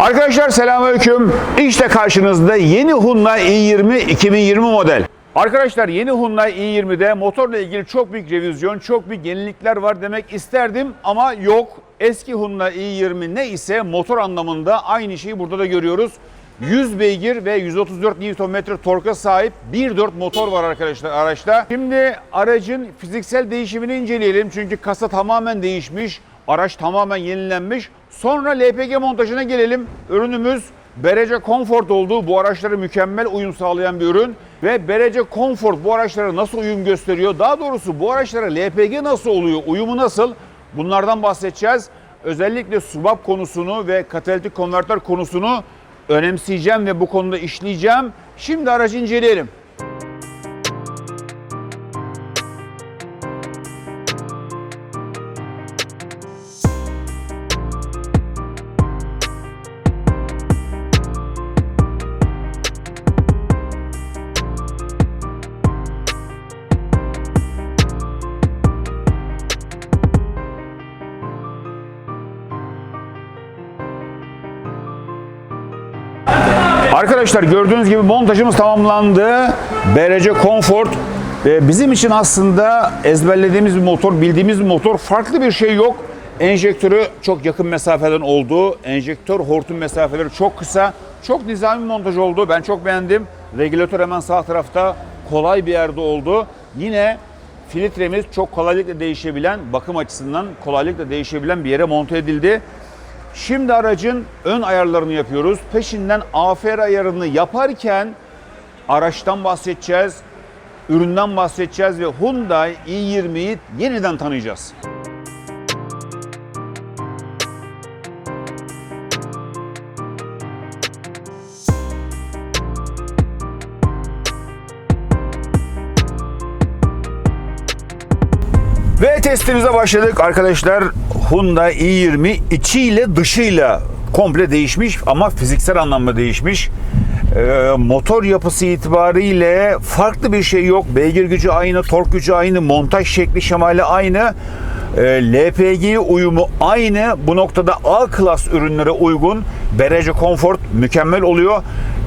Arkadaşlar selamünaleyküm. İşte karşınızda yeni Hyundai i20 2020 model. Arkadaşlar yeni Hyundai i20'de motorla ilgili çok büyük revizyon, çok büyük yenilikler var demek isterdim ama yok. Eski Hyundai i20 ne ise motor anlamında aynı şeyi burada da görüyoruz. 100 beygir ve 134 Nm torka sahip 1.4 motor var arkadaşlar araçta. Şimdi aracın fiziksel değişimini inceleyelim çünkü kasa tamamen değişmiş. Araç tamamen yenilenmiş. Sonra LPG montajına gelelim. Ürünümüz Berece Comfort olduğu bu araçlara mükemmel uyum sağlayan bir ürün. Ve Berece Comfort bu araçlara nasıl uyum gösteriyor? Daha doğrusu bu araçlara LPG nasıl oluyor? Uyumu nasıl? Bunlardan bahsedeceğiz. Özellikle subap konusunu ve katalitik konvertör konusunu önemseyeceğim ve bu konuda işleyeceğim. Şimdi aracı inceleyelim. Arkadaşlar gördüğünüz gibi montajımız tamamlandı. BRC Comfort e, bizim için aslında ezberlediğimiz bir motor, bildiğimiz bir motor. Farklı bir şey yok. Enjektörü çok yakın mesafeden oldu. Enjektör hortum mesafeleri çok kısa. Çok nizami montaj oldu. Ben çok beğendim. Regülatör hemen sağ tarafta kolay bir yerde oldu. Yine filtremiz çok kolaylıkla değişebilen, bakım açısından kolaylıkla değişebilen bir yere monte edildi. Şimdi aracın ön ayarlarını yapıyoruz. Peşinden AFR ayarını yaparken araçtan bahsedeceğiz, üründen bahsedeceğiz ve Hyundai i20'yi yeniden tanıyacağız. Testimize başladık arkadaşlar. Hyundai i20 içiyle dışıyla komple değişmiş ama fiziksel anlamda değişmiş. Ee, motor yapısı itibariyle farklı bir şey yok. Beygir gücü aynı, tork gücü aynı, montaj şekli şemali aynı. Ee, LPG uyumu aynı. Bu noktada A klas ürünlere uygun. Berece Comfort mükemmel oluyor.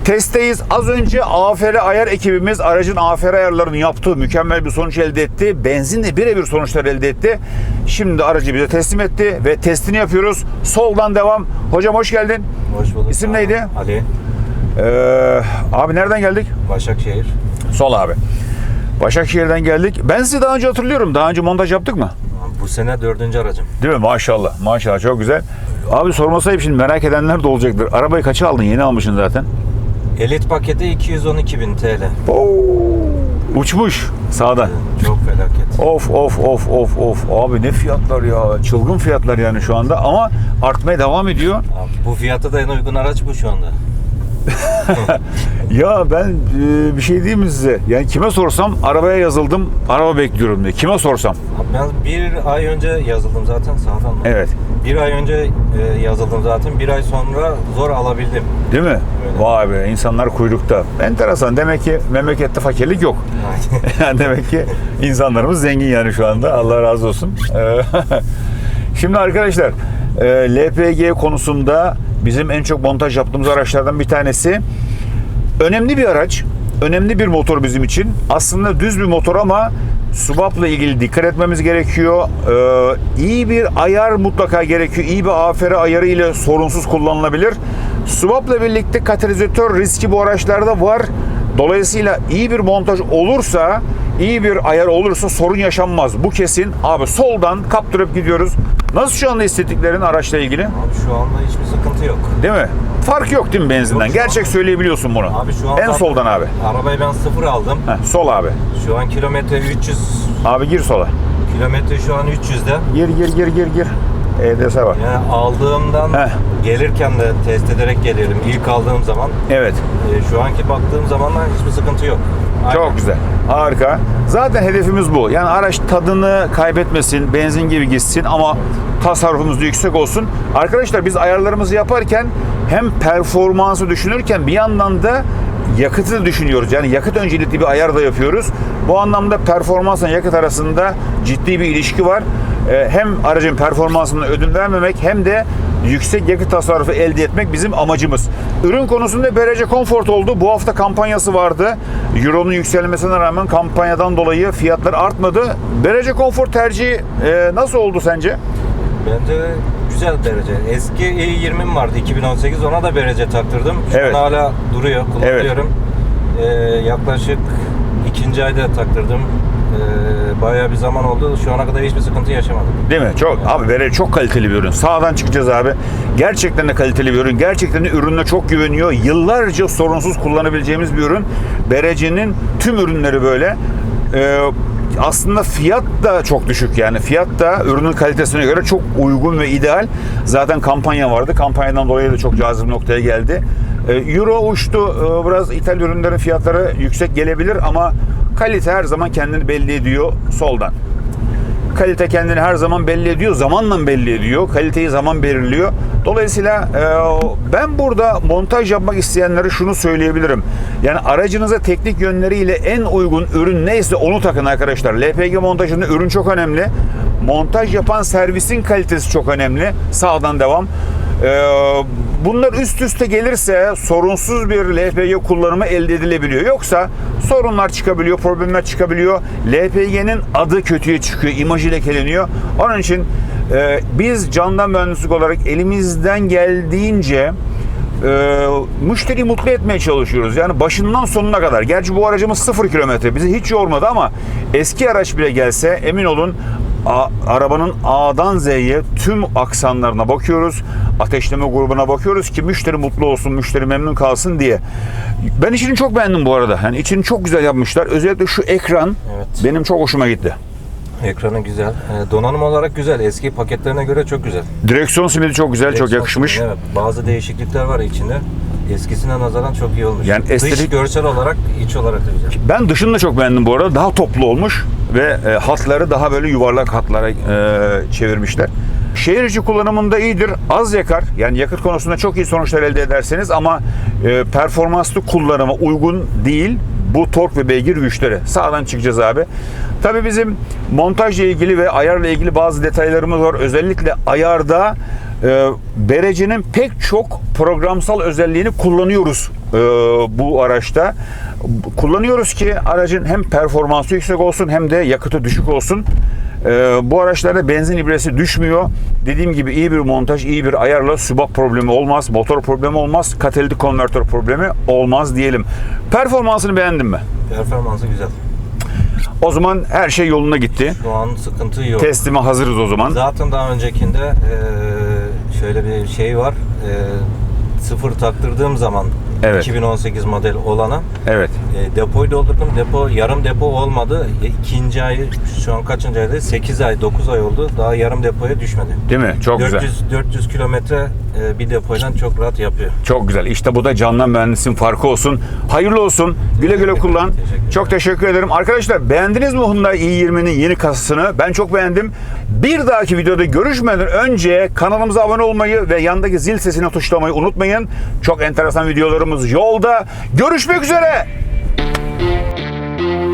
Testteyiz. Az önce AFR ayar ekibimiz aracın AFR ayarlarını yaptı. Mükemmel bir sonuç elde etti. Benzinle birebir sonuçlar elde etti. Şimdi aracı bize teslim etti ve testini yapıyoruz. Soldan devam. Hocam hoş geldin. Hoş bulduk. İsim neydi? Ali, Ee, abi nereden geldik? Başakşehir. Sol abi. Başakşehir'den geldik. Ben sizi daha önce hatırlıyorum. Daha önce montaj yaptık mı? Bu sene dördüncü aracım. Değil mi? Maşallah. Maşallah çok güzel. Abi sormasayım şimdi merak edenler de olacaktır. Arabayı kaça aldın? Yeni almışsın zaten. Elit paketi 212 bin TL. Oo, uçmuş sağda. Çok felaket. Of of of of of. Abi ne fiyatlar ya. Çılgın fiyatlar yani şu anda ama artmaya devam ediyor. Abi, bu fiyata da en uygun araç bu şu anda. Ya ben e, bir şey diyeyim mi size? Yani kime sorsam arabaya yazıldım, araba bekliyorum diye. Kime sorsam. Abi ben bir ay önce yazıldım zaten sağdan mı? Evet. Bir ay önce e, yazıldım zaten. Bir ay sonra zor alabildim. Değil mi? Vay be insanlar kuyrukta. Enteresan. Demek ki memlekette fakirlik yok. Yani demek ki insanlarımız zengin yani şu anda. Allah razı olsun. Ee, Şimdi arkadaşlar e, LPG konusunda bizim en çok montaj yaptığımız araçlardan bir tanesi. Önemli bir araç. Önemli bir motor bizim için. Aslında düz bir motor ama subapla ilgili dikkat etmemiz gerekiyor. Ee, iyi bir ayar mutlaka gerekiyor. İyi bir AFR ayarı ile sorunsuz kullanılabilir. Subapla birlikte katalizatör riski bu araçlarda var. Dolayısıyla iyi bir montaj olursa, iyi bir ayar olursa sorun yaşanmaz. Bu kesin. Abi soldan kaptırıp gidiyoruz. Nasıl şu anda estetiklerin araçla ilgili? Abi şu anda hiçbir sıkıntı yok. Değil mi? Fark yok değil mi benzinden? Yok, Gerçek an- söyleyebiliyorsun bunu. Abi şu an en soldan abi. Arabayı ben sıfır aldım. Heh, sol abi. Şu an kilometre 300. Abi gir sola. Kilometre şu an 300'de. Gir gir gir gir gir. EDS var. Yani aldığımdan Heh. gelirken de test ederek geliyorum. İlk aldığım zaman Evet. e, şu anki baktığım zaman da hiçbir sıkıntı yok. Çok güzel. Harika. Zaten hedefimiz bu. Yani araç tadını kaybetmesin, benzin gibi gitsin ama tasarrufumuz yüksek olsun. Arkadaşlar biz ayarlarımızı yaparken hem performansı düşünürken bir yandan da yakıtı düşünüyoruz. Yani yakıt öncelikli bir ayar da yapıyoruz. Bu anlamda performansla yakıt arasında ciddi bir ilişki var. Ee, Hem aracın performansına ödün vermemek hem de yüksek yakıt tasarrufu elde etmek bizim amacımız. Ürün konusunda BRC Comfort oldu. Bu hafta kampanyası vardı. Euro'nun yükselmesine rağmen kampanyadan dolayı fiyatlar artmadı. BRC Comfort tercihi e, nasıl oldu sence? Bence güzel derece. Eski E20'm vardı 2018 ona da derece taktırdım. Şu Evet. an hala duruyor kullanıyorum. Ee, yaklaşık ikinci ayda taktırdım. Ee, bayağı bir zaman oldu. Şu ana kadar hiçbir sıkıntı yaşamadım. Değil mi? Çok abi BRC çok kaliteli bir ürün. Sağdan çıkacağız abi. Gerçekten de kaliteli bir ürün. Gerçekten de ürününe çok güveniyor. Yıllarca sorunsuz kullanabileceğimiz bir ürün. BRC'nin tüm ürünleri böyle. Ee, aslında fiyat da çok düşük yani. Fiyat da ürünün kalitesine göre çok uygun ve ideal. Zaten kampanya vardı. Kampanyadan dolayı da çok cazip noktaya geldi. Ee, Euro uçtu. Ee, Biraz ithal ürünlerin fiyatları yüksek gelebilir ama kalite her zaman kendini belli ediyor soldan. Kalite kendini her zaman belli ediyor, zamanla belli ediyor. Kaliteyi zaman belirliyor. Dolayısıyla e, ben burada montaj yapmak isteyenlere şunu söyleyebilirim. Yani aracınıza teknik yönleriyle en uygun ürün neyse onu takın arkadaşlar. LPG montajında ürün çok önemli. Montaj yapan servisin kalitesi çok önemli. Sağdan devam. E, bunlar üst üste gelirse sorunsuz bir LPG kullanımı elde edilebiliyor. Yoksa sorunlar çıkabiliyor, problemler çıkabiliyor. LPG'nin adı kötüye çıkıyor, imajı lekeleniyor. Onun için e, biz candan mühendislik olarak elimizden geldiğince e, müşteriyi mutlu etmeye çalışıyoruz. Yani başından sonuna kadar. Gerçi bu aracımız sıfır kilometre. Bizi hiç yormadı ama eski araç bile gelse emin olun a- arabanın A'dan Z'ye tüm aksanlarına bakıyoruz. Ateşleme grubuna bakıyoruz ki müşteri mutlu olsun, müşteri memnun kalsın diye. Ben içini çok beğendim bu arada. Yani içini çok güzel yapmışlar. Özellikle şu ekran Evet. benim çok hoşuma gitti. Ekranı güzel. Ee, donanım olarak güzel. Eski paketlerine göre çok güzel. Direksiyon simidi çok güzel, çok Direksiyon yakışmış. sistemi, Evet. Bazı değişiklikler var içinde. Eskisine nazaran çok iyi olmuş. Yani Dış estetik- görsel olarak, iç olarak da güzel. Ben dışını da çok beğendim bu arada. Daha toplu olmuş ve e, hatları daha böyle yuvarlak hatlara e, çevirmişler. Şehir içi kullanımında iyidir. Az yakar. Yani yakıt konusunda çok iyi sonuçlar elde ederseniz ama e, performanslı kullanıma uygun değil. Bu tork ve beygir güçleri. Sağdan çıkacağız abi. Tabii bizim montajla ilgili ve ayarla ilgili bazı detaylarımız var. Özellikle ayarda e, Bereci'nin pek çok programsal özelliğini kullanıyoruz e, bu araçta. Kullanıyoruz ki aracın hem performansı yüksek olsun hem de yakıtı düşük olsun. E, bu araçlarda benzin ibresi düşmüyor. Dediğim gibi iyi bir montaj, iyi bir ayarla subap problemi olmaz, motor problemi olmaz, katalitik konvertör problemi olmaz diyelim. Performansını beğendin mi? Performansı güzel. O zaman her şey yoluna gitti. Şu an sıkıntı yok. Teslime hazırız o zaman. Zaten daha öncekinde şöyle bir şey var. Sıfır taktırdığım zaman Evet. 2018 model olana Evet. E, depoyu doldurdum. Depo yarım depo olmadı. E, İkinci ay şu an kaçıncı ayda? 8 ay 9 ay oldu. Daha yarım depoya düşmedi. Değil mi? Çok güzel. 400 400 kilometre e, bir depoyla çok rahat yapıyor. Çok güzel. İşte bu da candan mühendisin farkı olsun. Hayırlı olsun. Güle güle kullan. Teşekkür. Çok teşekkür ederim. Arkadaşlar beğendiniz mi Hyundai i20'nin yeni kasasını? Ben çok beğendim. Bir dahaki videoda görüşmeden önce kanalımıza abone olmayı ve yandaki zil sesini tuşlamayı unutmayın. Çok enteresan videolarımız yolda. Görüşmek üzere. Música